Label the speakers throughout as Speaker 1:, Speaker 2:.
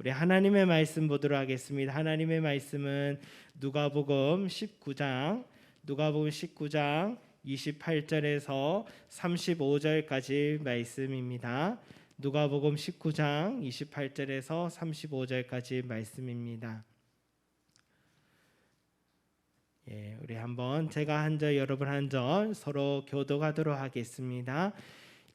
Speaker 1: 우리 하나님의 말씀 보도록 하겠습니다. 하나님의 말씀은 누가복음 19장 누가복음 19장 28절에서 35절까지 말씀입니다. 누가복음 19장 28절에서 35절까지 말씀입니다. 예, 우리 한번 제가 한 절 여러분 한 절 서로 교도하도록 하겠습니다.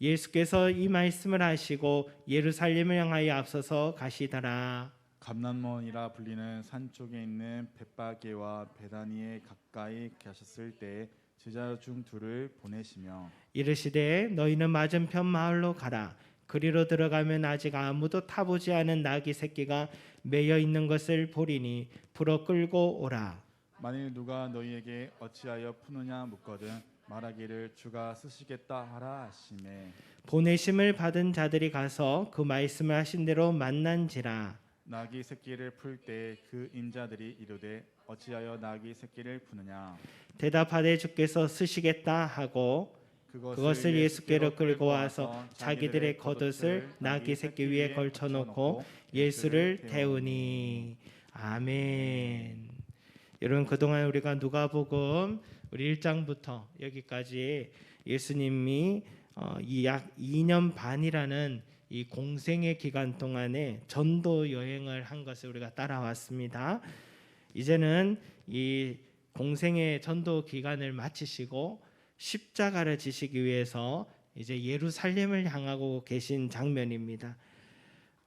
Speaker 1: 예수께서 이 말씀을 하시고 예루살렘을 향하여 앞서서 가시더라.
Speaker 2: 감남원이라 불리는 산 쪽에 있는 벳바게와 베다니에 가까이 가셨을 때 제자 중 둘을 보내시며
Speaker 1: 이르시되 너희는 맞은편 마을로 가라. 그리로 들어가면 아직 아무도 타보지 않은 나귀 새끼가 매여 있는 것을 보리니 풀어 끌고 오라.
Speaker 2: 만일 누가 너희에게 어찌하여 푸느냐 묻거든 말하기를 주가 쓰시겠다 하라 하심에
Speaker 1: 보내심을 받은 자들이 가서 그 말씀을 하신 대로 만난지라.
Speaker 2: 나귀 새끼를 풀 때그 인자들이 이르되 어찌하여 나귀 새끼를 푸느냐
Speaker 1: 대답하되 주께서 쓰시겠다 하고 그것을 예수께로 끌고 와서 자기들의 겉옷을 나귀 새끼 위에 걸쳐 놓고 예수를 태우니 아멘. 여러분 그동안 우리가 누가복음 우리 1장부터 여기까지 예수님이 어, 이약 2년 반이라는 이 공생의 기간 동안에 전도 여행을 한 것을 우리가 따라왔습니다. 이제는 이 공생의 전도 기간을 마치시고 십자가를 지시기 위해서 이제 예루살렘을 향하고 계신 장면입니다.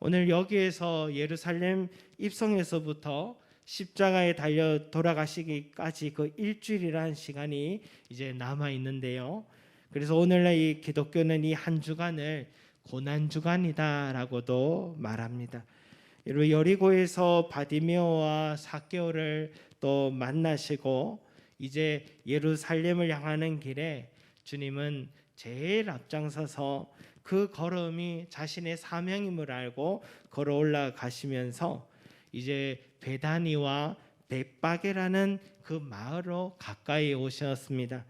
Speaker 1: 오늘 여기에서 예루살렘 입성에서부터 십자가에 달려 돌아가시기까지 그 일주일이라는 시간이 이제 남아 있는데요. 그래서 오늘날 이 기독교는 이 한 주간을 고난 주간이다라고도 말합니다. 그리고 여리고에서 바디메오와 사개오를 또 만나시고 이제 예루살렘을 향하는 길에 주님은 제일 앞장서서 그 걸음이 자신의 사명임을 알고 걸어 올라가시면서 이제 베다니와 벳바게라는 그 마을로 가까이 오셨습니다.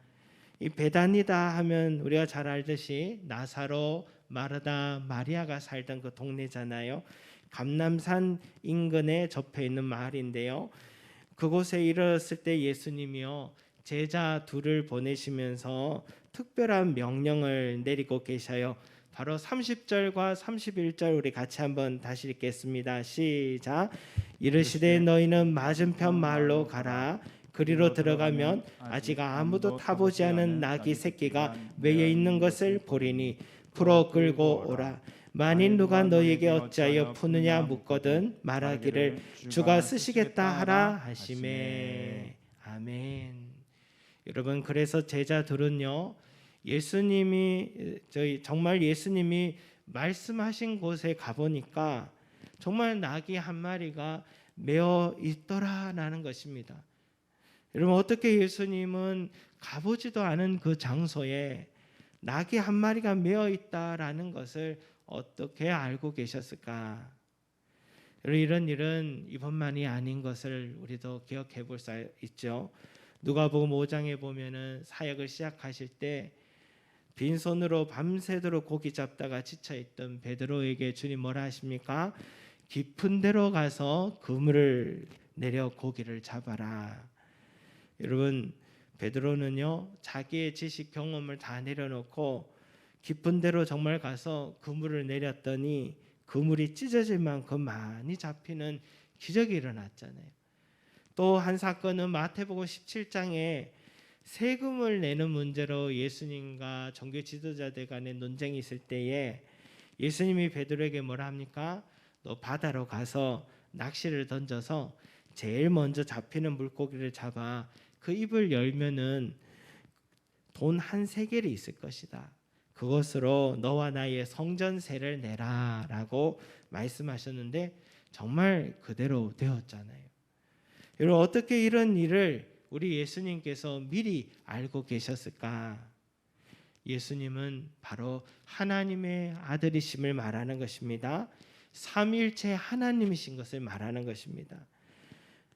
Speaker 1: 이 베다니다 하면 우리가 잘 알듯이 나사로, 마르다, 마리아가 살던 그 동네잖아요. 감남산 인근에 접해 있는 마을인데요. 그곳에 이르렀을 때 예수님이요 제자 둘을 보내시면서 특별한 명령을 내리고 계셔요. 바로 30절과 31절 우리 같이 한번 다시 읽겠습니다. 시작. 이르시되 너희는 맞은편 마을로 가라. 그리로 들어가면 아직 아무도 타보지 않은 나귀 새끼가 매여 있는 것을 보리니 풀어 끌고 오라. 만일 누가 너희에게 어찌하여 푸느냐 묻거든 말하기를 주가 쓰시겠다 하라 하심에 아멘. 여러분 그래서 제자들은요 예수님이 저희 정말 예수님이 말씀하신 곳에 가보니까 정말 나귀 한 마리가 메어 있더라라는 것입니다. 여러분 어떻게 예수님은 가보지도 않은 그 장소에 낙이 한 마리가 메어 있다라는 것을 어떻게 알고 계셨을까? 이런 일은 이번만이 아닌 것을 우리도 기억해 볼 수 있죠. 누가복음 5장에 보면은 사역을 시작하실 때 빈손으로 밤새도록 고기 잡다가 지쳐 있던 베드로에게 주님 뭐라 하십니까? 깊은 데로 가서 그물을 내려 고기를 잡아라. 여러분 베드로는요 자기의 지식 경험을 다 내려놓고 깊은 데로 정말 가서 그물을 내렸더니 그물이 찢어질 만큼 많이 잡히는 기적이 일어났잖아요. 또 한 사건은 마태복음 17장에 세금을 내는 문제로 예수님과 종교 지도자들 간의 논쟁이 있을 때에 예수님이 베드로에게 뭐라 합니까? 너 바다로 가서 낚시를 던져서 제일 먼저 잡히는 물고기를 잡아 그 입을 열면은 돈 한 세겔이 있을 것이다. 그것으로 너와 나의 성전세를 내라라고 말씀하셨는데 정말 그대로 되었잖아요. 여러분 어떻게 이런 일을 우리 예수님께서 미리 알고 계셨을까? 예수님은 바로 하나님의 아들이심을 말하는 것입니다. 삼일체 하나님이신 것을 말하는 것입니다.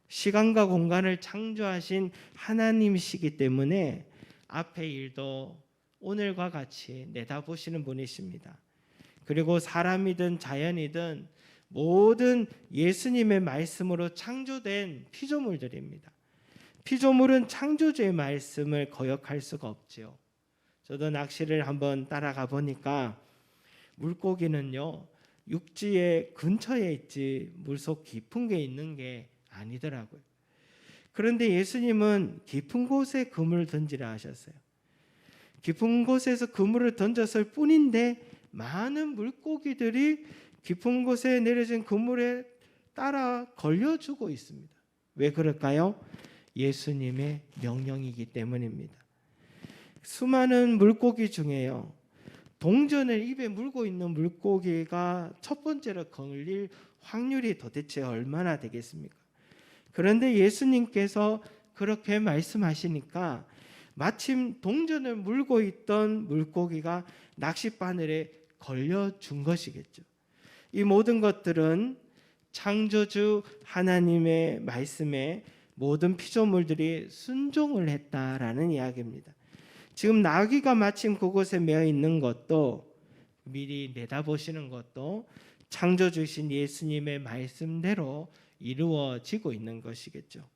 Speaker 1: 시간과 공간을 창조하신 하나님이시기 때문에 앞의 일도 오늘과 같이 내다보시는 분이십니다. 그리고 사람이든 자연이든 모든 예수님의 말씀으로 창조된 피조물들입니다. 피조물은 창조주의 말씀을 거역할 수가 없지요. 저도 낚시를 한번 따라가 보니까 물고기는요 육지의 근처에 있지 물속 깊은 게 있는 게 아니더라고요. 그런데 예수님은 깊은 곳에 그물을 던지라 하셨어요. 깊은 곳에서 그물을 던졌을 뿐인데 많은 물고기들이 깊은 곳에 내려진 그물에 따라 걸려주고 있습니다. 왜 그럴까요? 예수님의 명령이기 때문입니다. 수많은 물고기 중에요. 동전을 입에 물고 있는 물고기가 첫 번째로 걸릴 확률이 도대체 얼마나 되겠습니까? 그런데 예수님께서 그렇게 말씀하시니까 마침 동전을 물고 있던 물고기가 낚싯바늘에 걸려준 것이겠죠. 이 모든 것들은 창조주 하나님의 말씀에 모든 피조물들이 순종을 했다라는 이야기입니다. 지금 나귀가 마침 그곳에 매어 있는 것도 미리 내다보시는 것도 창조주신 예수님의 말씀대로 이루어지고 있는 것이겠죠.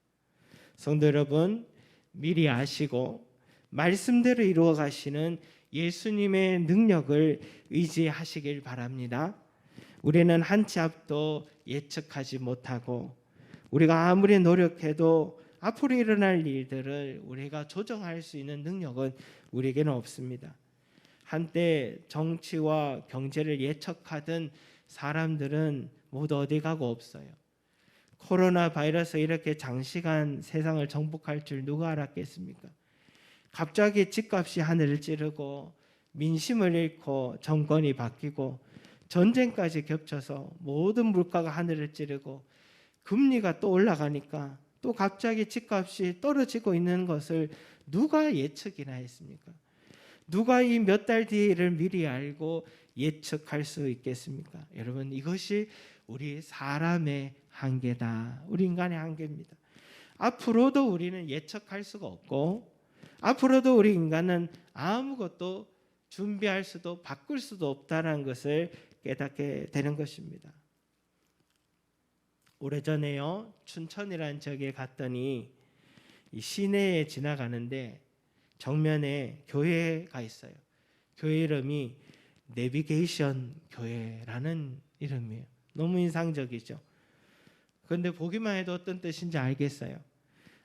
Speaker 1: 성도 여러분, 미리 아시고 말씀대로 이루어 가시는 예수님의 능력을 의지하시길 바랍니다. 우리는 한 치 앞도 예측하지 못하고 우리가 아무리 노력해도 앞으로 일어날 일들을 우리가 조정할 수 있는 능력은 우리에게는 없습니다. 한때 정치와 경제를 예측하던 사람들은 모두 어디 가고 없어요. 코로나 바이러스 이렇게 장시간 세상을 정복할 줄 누가 알았겠습니까? 갑자기 집값이 하늘을 찌르고 민심을 잃고 정권이 바뀌고 전쟁까지 겹쳐서 모든 물가가 하늘을 찌르고 금리가 또 올라가니까 또 갑자기 집값이 떨어지고 있는 것을 누가 예측이나 했습니까? 누가 이 몇 달 뒤를 미리 알고 예측할 수 있겠습니까? 여러분 이것이 우리 사람의 한계다. 우리 인간의 한계입니다. 앞으로도 우리는 예측할 수가 없고 앞으로도 우리 인간은 아무것도 준비할 수도 바꿀 수도 없다는 것을 깨닫게 되는 것입니다. 오래전에요 춘천이라는 지역에 갔더니 이 시내에 지나가는데 정면에 교회가 있어요. 교회 이름이 내비게이션 교회라는 이름이에요. 너무 인상적이죠. 그런데 보기만 해도 어떤 뜻인지 알겠어요.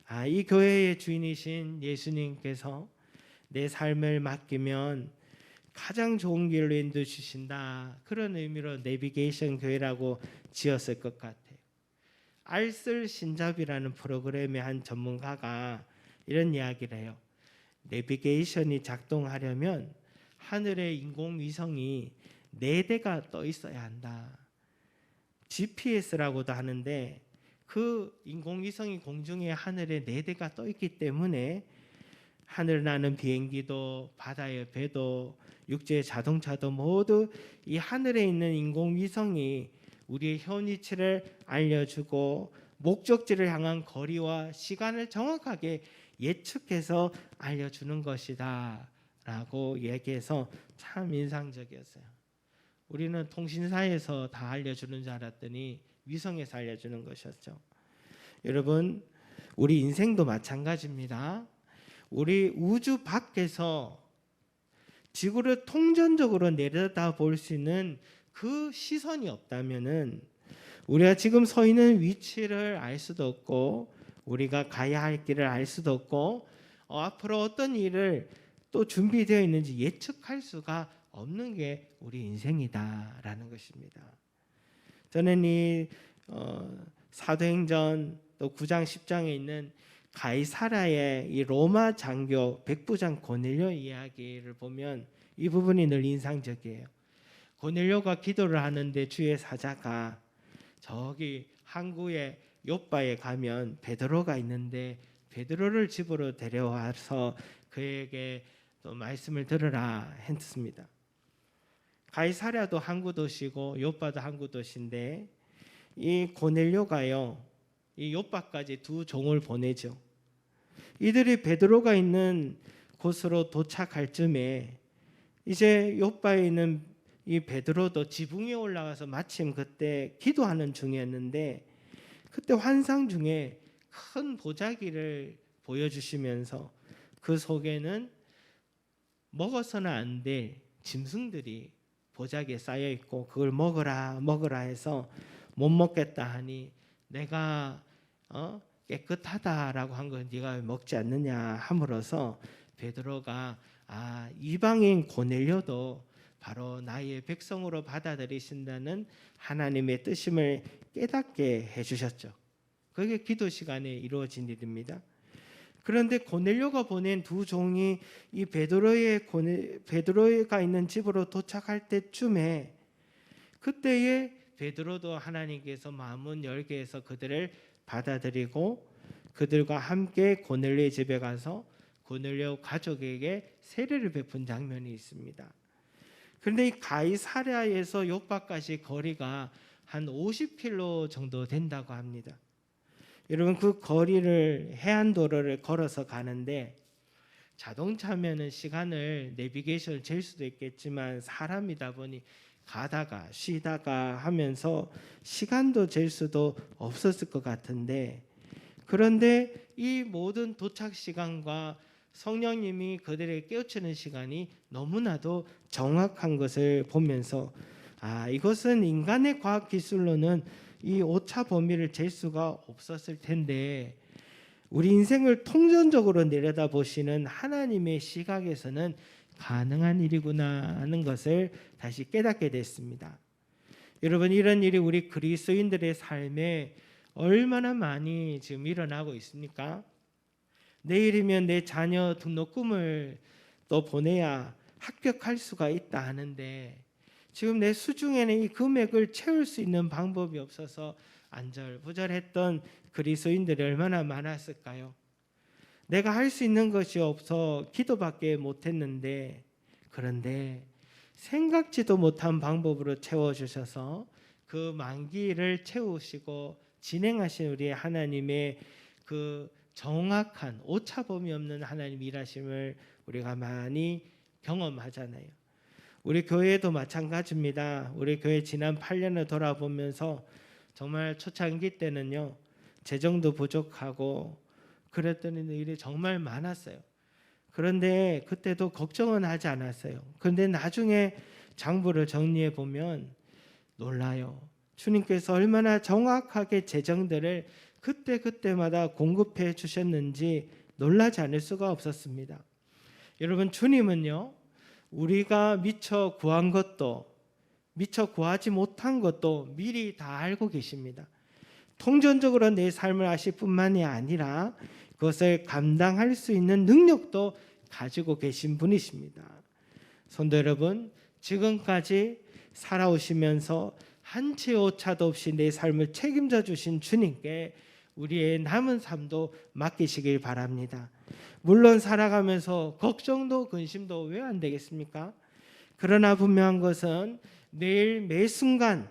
Speaker 1: 아, 이 교회의 주인이신 예수님께서 내 삶을 맡기면 가장 좋은 길로 인도 주신다. 그런 의미로 내비게이션 교회라고 지었을 것 같아요. 알쓸 신잡이라는 프로그램의 한 전문가가 이런 이야기를 해요. 내비게이션이 작동하려면 하늘의 인공위성이 네 대가 떠 있어야 한다. GPS라고도 하는데 그 인공위성이 공중에 하늘에 네 대가 떠 있기 때문에 하늘 나는 비행기도 바다의 배도 육지의 자동차도 모두 이 하늘에 있는 인공위성이 우리의 현 위치를 알려주고 목적지를 향한 거리와 시간을 정확하게 예측해서 알려주는 것이다 라고 얘기해서 참 인상적이었어요. 우리는 통신사에서 다 알려주는 줄 알았더니 위성에서 알려주는 것이었죠. 여러분, 우리 인생도 마찬가지입니다. 우리 우주 밖에서 지구를 통전적으로 내려다 볼 수 있는 그 시선이 없다면은 우리가 지금 서 있는 위치를 알 수도 없고 우리가 가야 할 길을 알 수도 없고 어, 앞으로 어떤 일을 또 준비되어 있는지 예측할 수가 없는 게 우리 인생이다라는 것입니다. 저는 이 어, 사도행전 또 9장 10장에 있는 가이사라의 이 로마 장교 백부장 고넬료 이야기를 보면 이 부분이 늘 인상적이에요. 고넬료가 기도를 하는데 주의 사자가 저기 항구의 요바에 가면 베드로가 있는데 베드로를 집으로 데려와서 그에게 또 말씀을 들으라 했습니다. 가이사랴도 항구 도시고 요바도 항구 도시인데 이 고넬료가요 이 요바까지 두 종을 보내죠. 이들이 베드로가 있는 곳으로 도착할 쯤에 이제 요바에 있는 이 베드로도 지붕에 올라가서 마침 그때 기도하는 중이었는데 그때 환상 중에 큰 보자기를 보여주시면서 그 속에는 먹어서는 안 될 짐승들이 보자기에 쌓여 있고 그걸 먹어라 먹어라 해서 못 먹겠다 하니 내가 어 깨끗하다라고 한걸 네가 왜 먹지 않느냐 함으로써 베드로가 아 이방인 고넬료도 바로 나의 백성으로 받아들이신다는 하나님의 뜻임을 깨닫게 해주셨죠. 그게 기도 시간에 이루어진 일입니다. 그런데 고넬료가 보낸 두 종이 이 베드로의 고네, 베드로가 있는 집으로 도착할 때쯤에 그때에 베드로도 하나님께서 마음은 열게 해서 그들을 받아들이고 그들과 함께 고넬료의 집에 가서 고넬료 가족에게 세례를 베푼 장면이 있습니다. 그런데 이 가이사랴에서 요바까지 거리가 한 50킬로 정도 된다고 합니다. 여러분 그 거리를 해안 도로를 걸어서 가는데 자동차면은 시간을 내비게이션을 잴 수도 있겠지만 사람이다 보니 가다가 쉬다가 하면서 시간도 잴 수도 없었을 것 같은데 그런데 이 모든 도착 시간과 성령님이 그들에게 깨우치는 시간이 너무나도 정확한 것을 보면서 아 이것은 인간의 과학 기술로는 이 오차 범위를 잴 수가 없었을 텐데 우리 인생을 통전적으로 내려다 보시는 하나님의 시각에서는 가능한 일이구나 하는 것을 다시 깨닫게 됐습니다. 여러분 이런 일이 우리 그리스도인들의 삶에 얼마나 많이 지금 일어나고 있습니까? 내일이면 내 자녀 등록 꿈을 또 보내야 합격할 수가 있다 하는데 지금 내 수중에는 이 금액을 채울 수 있는 방법이 없어서 안절부절했던 그리스도인들이 얼마나 많았을까요? 내가 할 수 있는 것이 없어 기도밖에 못했는데 그런데 생각지도 못한 방법으로 채워주셔서 그 만기를 채우시고 진행하신 우리 하나님의 그 정확한 오차범위 없는 하나님 일하심을 우리가 많이 경험하잖아요. 우리 교회도 마찬가지입니다. 우리 교회 지난 8년을 돌아보면서 정말 초창기 때는요 재정도 부족하고 그랬더니 일이 정말 많았어요. 그런데 그때도 걱정은 하지 않았어요. 그런데 나중에 장부를 정리해 보면 놀라요. 주님께서 얼마나 정확하게 재정들을 그때 그때마다 공급해 주셨는지 놀라지 않을 수가 없었습니다. 여러분 주님은요 우리가 미처 구한 것도 미처 구하지 못한 것도 미리 다 알고 계십니다. 통전적으로 내 삶을 아실 뿐만이 아니라 그것을 감당할 수 있는 능력도 가지고 계신 분이십니다. 성도 여러분, 지금까지 살아오시면서 한 채 오차도 없이 내 삶을 책임져 주신 주님께 우리의 남은 삶도 맡기시길 바랍니다. 물론 살아가면서 걱정도 근심도 왜 안 되겠습니까? 그러나 분명한 것은 매일 매 순간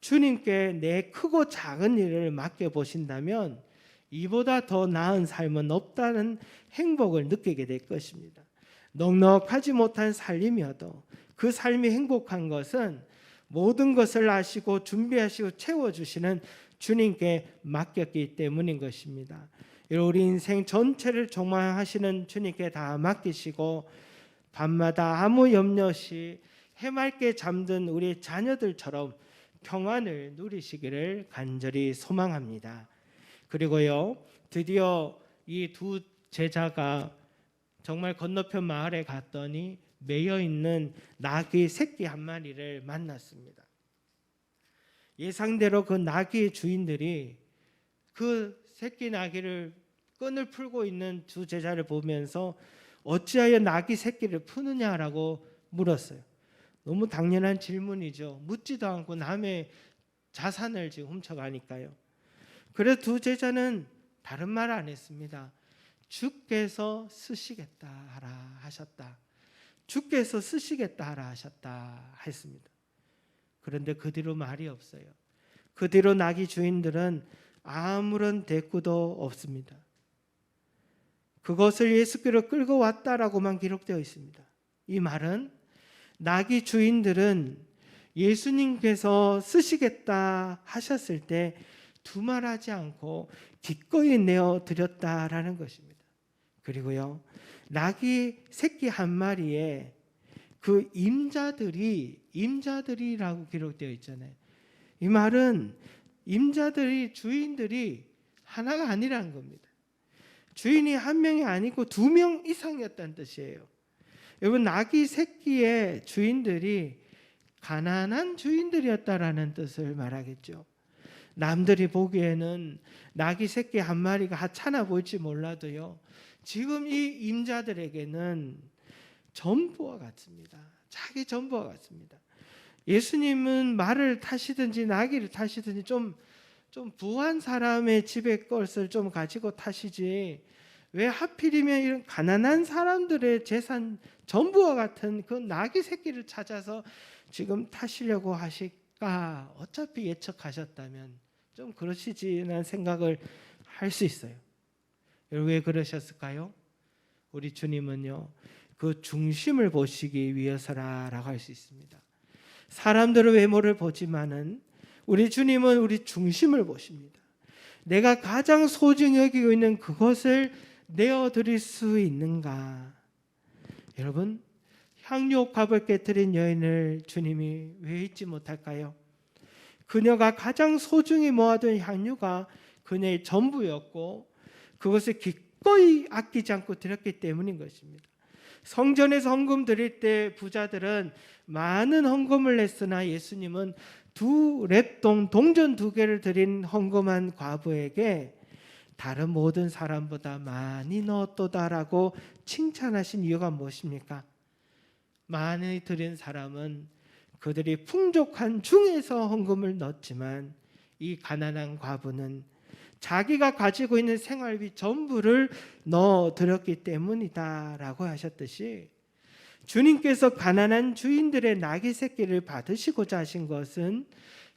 Speaker 1: 주님께 내 크고 작은 일을 맡겨 보신다면 이보다 더 나은 삶은 없다는 행복을 느끼게 될 것입니다. 넉넉하지 못한 삶이어도 그 삶이 행복한 것은 모든 것을 아시고 준비하시고 채워 주시는 주님께 맡겼기 때문인 것입니다. 우리 인생 전체를 종말하시는 주님께 다 맡기시고 밤마다 아무 염려 없이 해맑게 잠든 우리 자녀들처럼 평안을 누리시기를 간절히 소망합니다. 그리고요 드디어 이 두 제자가 정말 건너편 마을에 갔더니 매여 있는 나귀 새끼 한 마리를 만났습니다. 예상대로 그 나귀의 주인들이 그 새끼 나귀를 끈을 풀고 있는 두 제자를 보면서 어찌하여 나귀 새끼를 푸느냐라고 물었어요. 너무 당연한 질문이죠. 묻지도 않고 남의 자산을 지금 훔쳐가니까요. 그래서 두 제자는 다른 말 안 했습니다. 주께서 쓰시겠다 하라 하셨다. 주께서 쓰시겠다 하라 하셨다 했습니다. 그런데 그 뒤로 말이 없어요. 그 뒤로 나귀 주인들은 아무런 대꾸도 없습니다. 그것을 예수께로 끌고 왔다라고만 기록되어 있습니다. 이 말은 나귀 주인들은 예수님께서 쓰시겠다 하셨을 때 두말하지 않고 기꺼이 내어 드렸다라는 것입니다. 그리고요. 나귀 새끼 한 마리에 그 임자들이 임자들이라고 기록되어 있잖아요. 이 말은 임자들이 주인들이 하나가 아니라는 겁니다. 주인이 한 명이 아니고 두 명 이상이었다는 뜻이에요. 여러분 나귀 새끼의 주인들이 가난한 주인들이었다라는 뜻을 말하겠죠. 남들이 보기에는 나귀 새끼 한 마리가 하찮아 보일지 몰라도요. 지금 이 임자들에게는 전부와 같습니다. 자기 전부와 같습니다. 예수님은 말을 타시든지 나귀를 타시든지 좀, 좀 부한 사람의 집의 것을 좀 가지고 타시지 왜 하필이면 이런 가난한 사람들의 재산 전부와 같은 그 나귀 새끼를 찾아서 지금 타시려고 하실까? 어차피 예측하셨다면 좀 그러시지라는 생각을 할 수 있어요. 왜 그러셨을까요? 우리 주님은요 그 중심을 보시기 위해서라라고 할 수 있습니다. 사람들의 외모를 보지만은 우리 주님은 우리 중심을 보십니다. 내가 가장 소중히 여기고 있는 그것을 내어 드릴 수 있는가? 여러분 향료값을 깨뜨린 여인을 주님이 왜 잊지 못할까요? 그녀가 가장 소중히 모아둔 향유가 그녀의 전부였고 그것을 기꺼이 아끼지 않고 드렸기 때문인 것입니다. 성전에서 헌금 드릴 때 부자들은 많은 헌금을 냈으나 예수님은 두 랩동 동전 두 개를 드린 헌금한 과부에게 다른 모든 사람보다 많이 넣었도다라고 칭찬하신 이유가 무엇입니까? 많이 드린 사람은 그들이 풍족한 중에서 헌금을 넣었지만 이 가난한 과부는 자기가 가지고 있는 생활비 전부를 넣어 드렸기 때문이다라고 하셨듯이 주님께서 가난한 주인들의 나귀 새끼를 받으시고자 하신 것은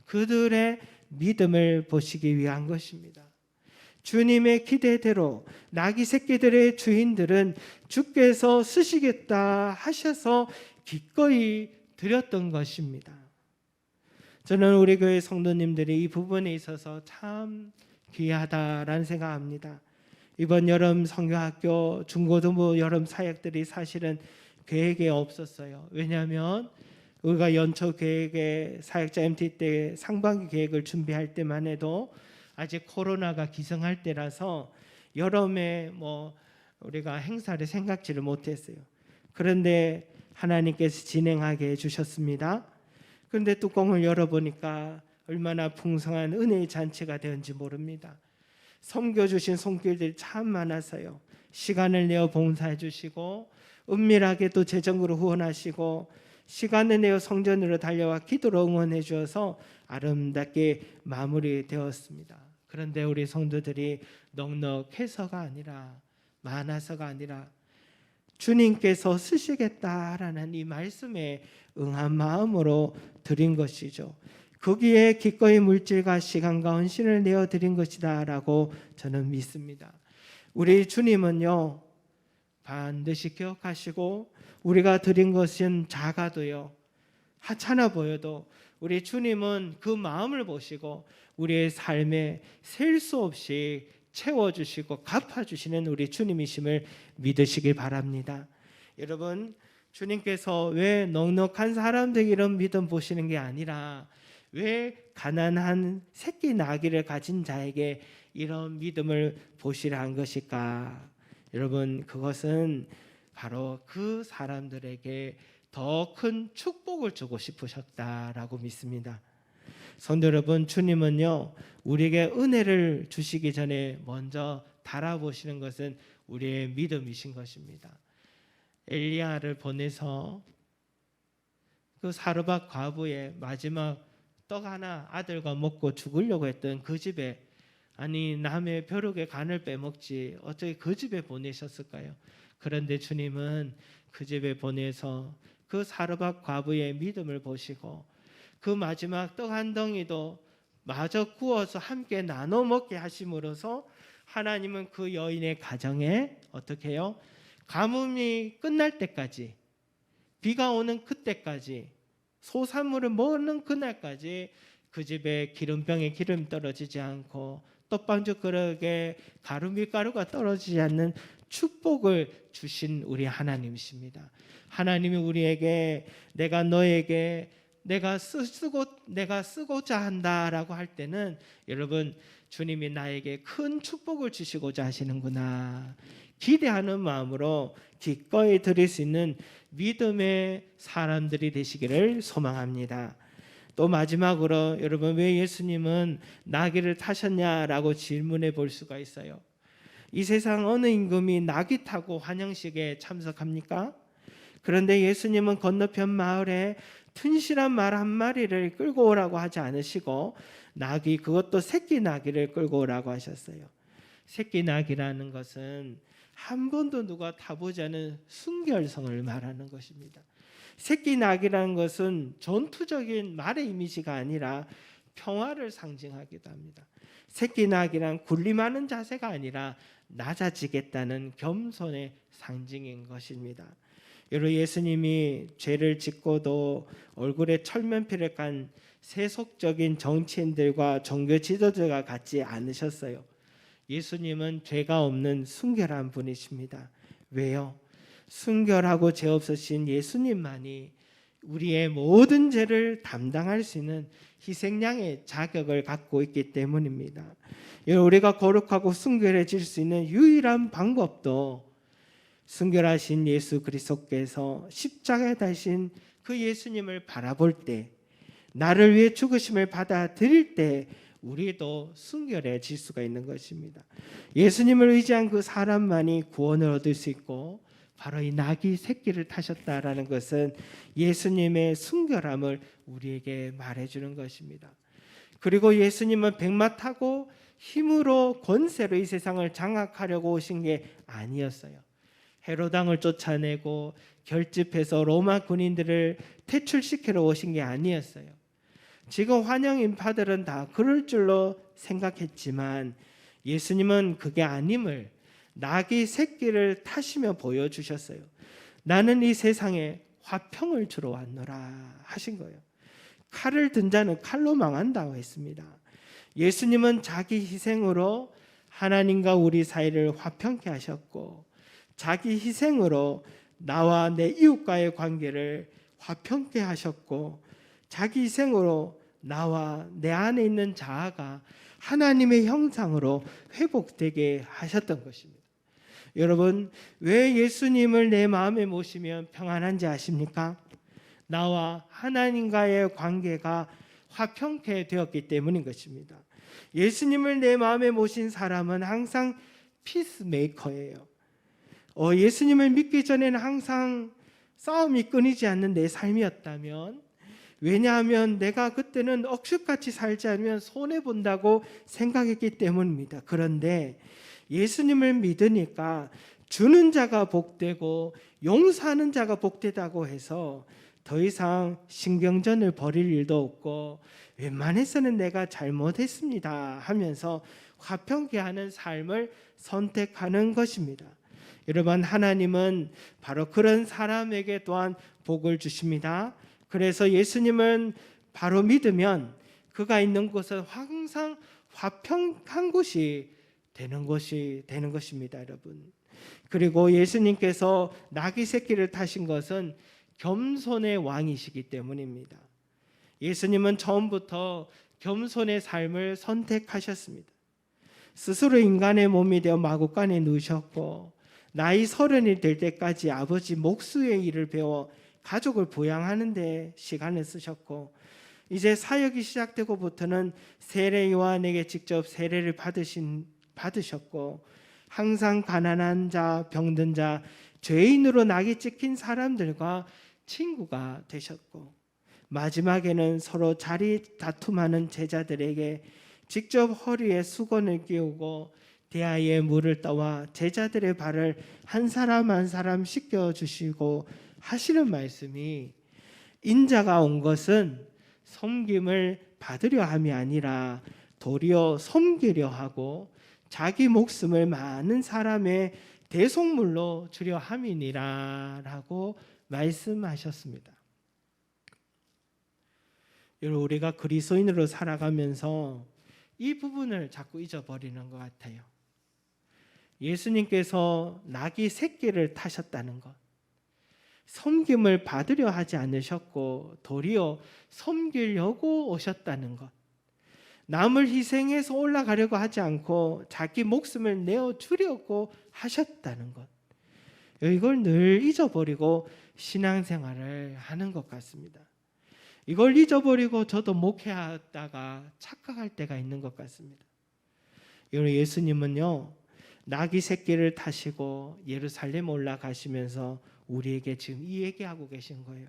Speaker 1: 그들의 믿음을 보시기 위한 것입니다. 주님의 기대대로 나귀 새끼들의 주인들은 주께서 쓰시겠다 하셔서 기꺼이 드렸던 것입니다. 저는 우리 교회 성도님들이 이 부분에 있어서 참 귀하다라는 생각합니다. 이번 여름 성교학교 중고등부 여름 사역들이 사실은 계획에 없었어요. 왜냐하면 우리가 연초 계획에 사역자 MT 때 상반기 계획을 준비할 때만 해도 아직 코로나가 기승할 때라서 여름에 뭐 우리가 행사를 생각지를 못했어요. 그런데 하나님께서 진행하게 해주셨습니다. 그런데 뚜껑을 열어보니까 얼마나 풍성한 은혜의 잔치가 되었는지 모릅니다. 섬겨 주신 손길들이 참 많아서요. 시간을 내어 봉사해 주시고 은밀하게 또 재정으로 후원하시고 시간을 내어 성전으로 달려와 기도로 응원해 주어서 아름답게 마무리되었습니다. 그런데 우리 성도들이 넉넉해서가 아니라 많아서가 아니라 주님께서 쓰시겠다라는 이 말씀에 응한 마음으로 드린 것이죠. 거기에 기꺼이 물질과 시간과 헌신을 내어 드린 것이다라고 저는 믿습니다. 우리 주님은요 반드시 기억하시고 우리가 드린 것은 작아도요 하찮아 보여도 우리 주님은 그 마음을 보시고 우리의 삶에 셀 수 없이 채워주시고 갚아주시는 우리 주님이심을 믿으시길 바랍니다. 여러분 주님께서 왜 넉넉한 사람들 이런 믿음 보시는 게 아니라 왜 가난한 새끼 나귀를 가진 자에게 이런 믿음을 보시라 한 것일까? 여러분 그것은 바로 그 사람들에게 더 큰 축복을 주고 싶으셨다라고 믿습니다. 성도 여러분, 주님은요 우리에게 은혜를 주시기 전에 먼저 달아보시는 것은 우리의 믿음이신 것입니다. 엘리야를 보내서 그 사르밧 과부의 마지막 떡 하나 아들과 먹고 죽으려고 했던 그 집에 아니 남의 벼룩의 간을 빼먹지 어떻게 그 집에 보내셨을까요? 그런데 주님은 그 집에 보내서 그 사르밧 과부의 믿음을 보시고 그 마지막 떡 한 덩이도 마저 구워서 함께 나눠 먹게 하심으로써 하나님은 그 여인의 가정에 어떻게 해요? 가뭄이 끝날 때까지 비가 오는 그때까지 소산물을 먹는 그날까지 그 집에 기름병에 기름 떨어지지 않고 떡방주 그릇에 가루 밀가루가 떨어지지 않는 축복을 주신 우리 하나님이십니다. 하나님이 우리에게 내가 너에게 내가 쓰, 쓰고 내가 쓰고자 한다라고 할 때는 여러분 주님이 나에게 큰 축복을 주시고자 하시는구나 기대하는 마음으로 기꺼이 드릴 수 있는 믿음의 사람들이 되시기를 소망합니다. 또 마지막으로 여러분 왜 예수님은 나귀를 타셨냐라고 질문해 볼 수가 있어요. 이 세상 어느 임금이 나귀 타고 환영식에 참석합니까? 그런데 예수님은 건너편 마을에 튼실한 말 한 마리를 끌고 오라고 하지 않으시고 나귀 그것도 새끼 나귀를 끌고 오라고 하셨어요. 새끼 나귀라는 것은 한 번도 누가 타보지 않은 순결성을 말하는 것입니다. 새끼 낙이라는 것은 전투적인 말의 이미지가 아니라 평화를 상징하기도 합니다. 새끼 낙이란 군림하는 자세가 아니라 낮아지겠다는 겸손의 상징인 것입니다. 여러분 예수님이 죄를 짓고도 얼굴에 철면피를 깐 세속적인 정치인들과 종교 지도자가 같지 않으셨어요. 예수님은 죄가 없는 순결한 분이십니다. 왜요? 순결하고 죄 없으신 예수님만이 우리의 모든 죄를 담당할 수 있는 희생양의 자격을 갖고 있기 때문입니다. 우리가 거룩하고 순결해질 수 있는 유일한 방법도 순결하신 예수 그리스도께서 십자가에 달신 그 예수님을 바라볼 때 나를 위해 죽으심을 받아들일 때 우리도 순결해질 수가 있는 것입니다. 예수님을 의지한 그 사람만이 구원을 얻을 수 있고 바로 이 나귀 새끼를 타셨다라는 것은 예수님의 순결함을 우리에게 말해주는 것입니다. 그리고 예수님은 백마 타고 힘으로 권세로 이 세상을 장악하려고 오신 게 아니었어요. 헤로당을 쫓아내고 결집해서 로마 군인들을 퇴출시키러 오신 게 아니었어요. 지금 환영 인파들은 다 그럴 줄로 생각했지만 예수님은 그게 아님을 나귀 새끼를 타시며 보여주셨어요. 나는 이 세상에 화평을 주러 왔노라 하신 거예요. 칼을 든 자는 칼로 망한다고 했습니다. 예수님은 자기 희생으로 하나님과 우리 사이를 화평케 하셨고 자기 희생으로 나와 내 이웃과의 관계를 화평케 하셨고 자기 희생으로 나와 내 안에 있는 자아가 하나님의 형상으로 회복되게 하셨던 것입니다. 여러분, 왜 예수님을 내 마음에 모시면 평안한지 아십니까? 나와 하나님과의 관계가 화평케 되었기 때문인 것입니다. 예수님을 내 마음에 모신 사람은 항상 피스메이커예요. 어, 예수님을 믿기 전에는 항상 싸움이 끊이지 않는 내 삶이었다면 왜냐하면 내가 그때는 억식같이 살지 않으면 손해 본다고 생각했기 때문입니다. 그런데 예수님을 믿으니까 주는 자가 복되고 용서하는 자가 복되다고 해서 더 이상 신경전을 벌일 일도 없고 웬만해서는 내가 잘못했습니다 하면서 화평케 하는 삶을 선택하는 것입니다. 여러분 하나님은 바로 그런 사람에게 또한 복을 주십니다. 그래서 예수님은 바로 믿으면 그가 있는 곳은 항상 화평한 곳이 되는 것이 되는 것입니다, 여러분. 그리고 예수님께서 나귀 새끼를 타신 것은 겸손의 왕이시기 때문입니다. 예수님은 처음부터 겸손의 삶을 선택하셨습니다. 스스로 인간의 몸이 되어 마구간에 누우셨고 나이 서른이 될 때까지 아버지 목수의 일을 배워 가족을 부양하는 데 시간을 쓰셨고 이제 사역이 시작되고부터는 세례 요한에게 직접 세례를 받으신 받으셨고 항상 가난한 자, 병든 자, 죄인으로 낙이 찍힌 사람들과 친구가 되셨고 마지막에는 서로 자리 다툼하는 제자들에게 직접 허리에 수건을 끼우고 대야에 물을 떠와 제자들의 발을 한 사람 한 사람 씻겨 주시고 하시는 말씀이 인자가 온 것은 섬김을 받으려 함이 아니라 도리어 섬기려 하고 자기 목숨을 많은 사람의 대속물로 주려 함이니라라고 말씀하셨습니다. 여러분 우리가 그리스도인으로 살아가면서 이 부분을 자꾸 잊어버리는 것 같아요. 예수님께서 낙이 새끼를 타셨다는 것. 섬김을 받으려 하지 않으셨고 도리어 섬기려고 오셨다는 것. 남을 희생해서 올라가려고 하지 않고 자기 목숨을 내어 주려고 하셨다는 것. 이걸 늘 잊어버리고 신앙생활을 하는 것 같습니다. 이걸 잊어버리고 저도 목회하다가 착각할 때가 있는 것 같습니다. 여러분 예수님은요 나귀 새끼를 타시고 예루살렘 올라가시면서 우리에게 지금 이 얘기하고 계신 거예요.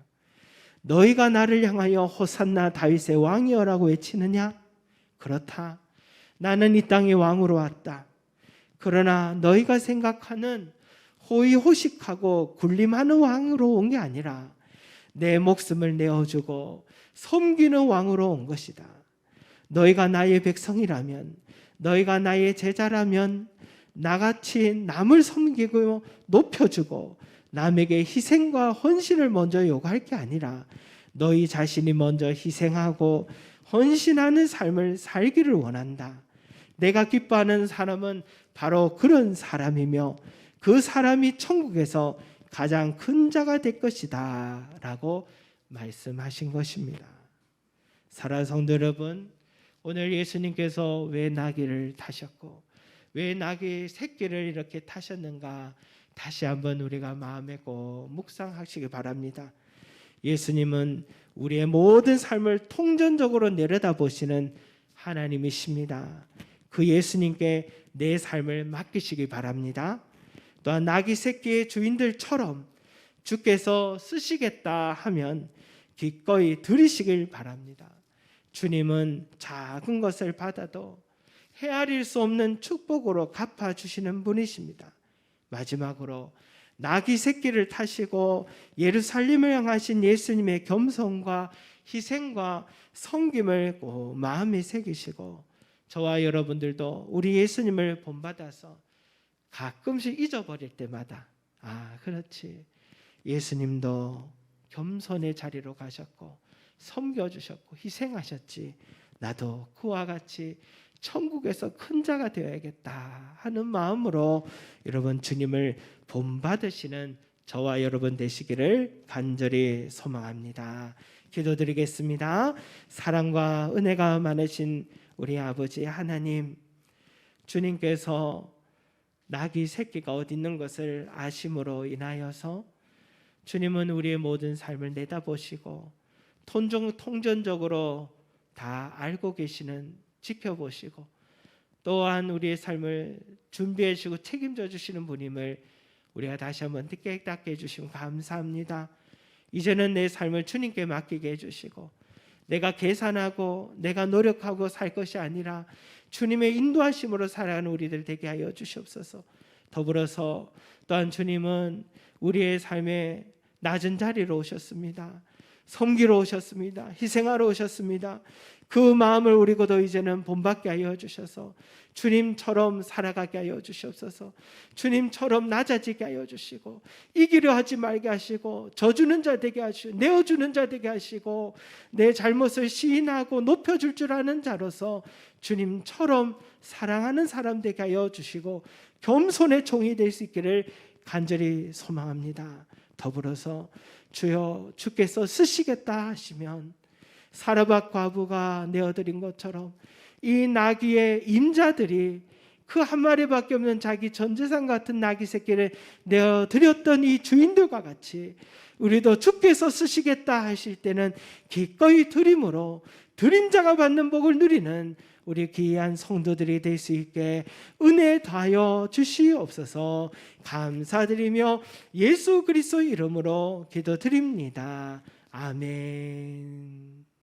Speaker 1: 너희가 나를 향하여 호산나 다윗의 왕이여라고 외치느냐? 그렇다. 나는 이 땅의 왕으로 왔다. 그러나 너희가 생각하는 호의호식하고 군림하는 왕으로 온 게 아니라 내 목숨을 내어주고 섬기는 왕으로 온 것이다. 너희가 나의 백성이라면, 너희가 나의 제자라면 나같이 남을 섬기고 높여주고 남에게 희생과 헌신을 먼저 요구할 게 아니라 너희 자신이 먼저 희생하고 헌신하는 삶을 살기를 원한다. 내가 기뻐하는 사람은 바로 그런 사람이며 그 사람이 천국에서 가장 큰 자가 될 것이다. 라고 말씀하신 것입니다. 사랑하는 성도 여러분, 오늘 예수님께서 왜 나귀를 타셨고, 왜 나귀 새끼를 이렇게 타셨는가, 다시 한번 우리가 마음에 꼭 묵상하시기 바랍니다. 예수님은 우리의 모든 삶을 통전적으로 내려다보시는 하나님이십니다. 그 예수님께 내 삶을 맡기시기 바랍니다. 또한 나귀 새끼의 주인들처럼 주께서 쓰시겠다 하면 기꺼이 들으시길 바랍니다. 주님은 작은 것을 받아도 헤아릴 수 없는 축복으로 갚아 주시는 분이십니다. 마지막으로 나귀 새끼를 타시고 예루살렘을 향하신 예수님의 겸손과 희생과 섬김을 꼭 마음에 새기시고 저와 여러분들도 우리 예수님을 본받아서 가끔씩 잊어버릴 때마다 아 그렇지 예수님도 겸손의 자리로 가셨고 섬겨주셨고 희생하셨지 나도 그와 같이 천국에서 큰 자가 되어야겠다 하는 마음으로 여러분 주님을 본받으시는 저와 여러분 되시기를 간절히 소망합니다. 기도드리겠습니다. 사랑과 은혜가 많으신 우리 아버지 하나님 주님께서 낙이 새끼가 어디 있는 것을 아심으로 인하여서 주님은 우리의 모든 삶을 내다보시고 통전, 통전적으로 다 알고 계시는 지켜보시고 또한 우리의 삶을 준비해 주시고 책임져 주시는 분임을 우리가 다시 한번 깨닫게 해 주시면 감사합니다. 이제는 내 삶을 주님께 맡기게 해 주시고 내가 계산하고 내가 노력하고 살 것이 아니라 주님의 인도하심으로 살아가는 우리들 되게 하여 주시옵소서. 더불어서 또한 주님은 우리의 삶에 낮은 자리로 오셨습니다. 섬기러 오셨습니다. 희생하러 오셨습니다. 그 마음을 우리고도 이제는 본받게 하여 주셔서 주님처럼 살아가게 하여 주시옵소서. 주님처럼 낮아지게 하여 주시고 이기려 하지 말게 하시고 져주는 자 되게 하시고 내어주는 자 되게 하시고 내 잘못을 시인하고 높여줄 줄 아는 자로서 주님처럼 사랑하는 사람 되게 하여 주시고 겸손의 종이 될 수 있기를 간절히 소망합니다. 더불어서 주여 주께서 쓰시겠다 하시면 사르밧 과부가 내어드린 것처럼 이 나귀의 임자들이 그 한 마리밖에 없는 자기 전재산 같은 나귀 새끼를 내어드렸던 이 주인들과 같이 우리도 주께서 쓰시겠다 하실 때는 기꺼이 드림으로 드림자가 받는 복을 누리는 우리 귀한 성도들이 될 수 있게 은혜 다하여 주시옵소서 감사드리며 예수 그리스도 이름으로 기도드립니다. 아멘.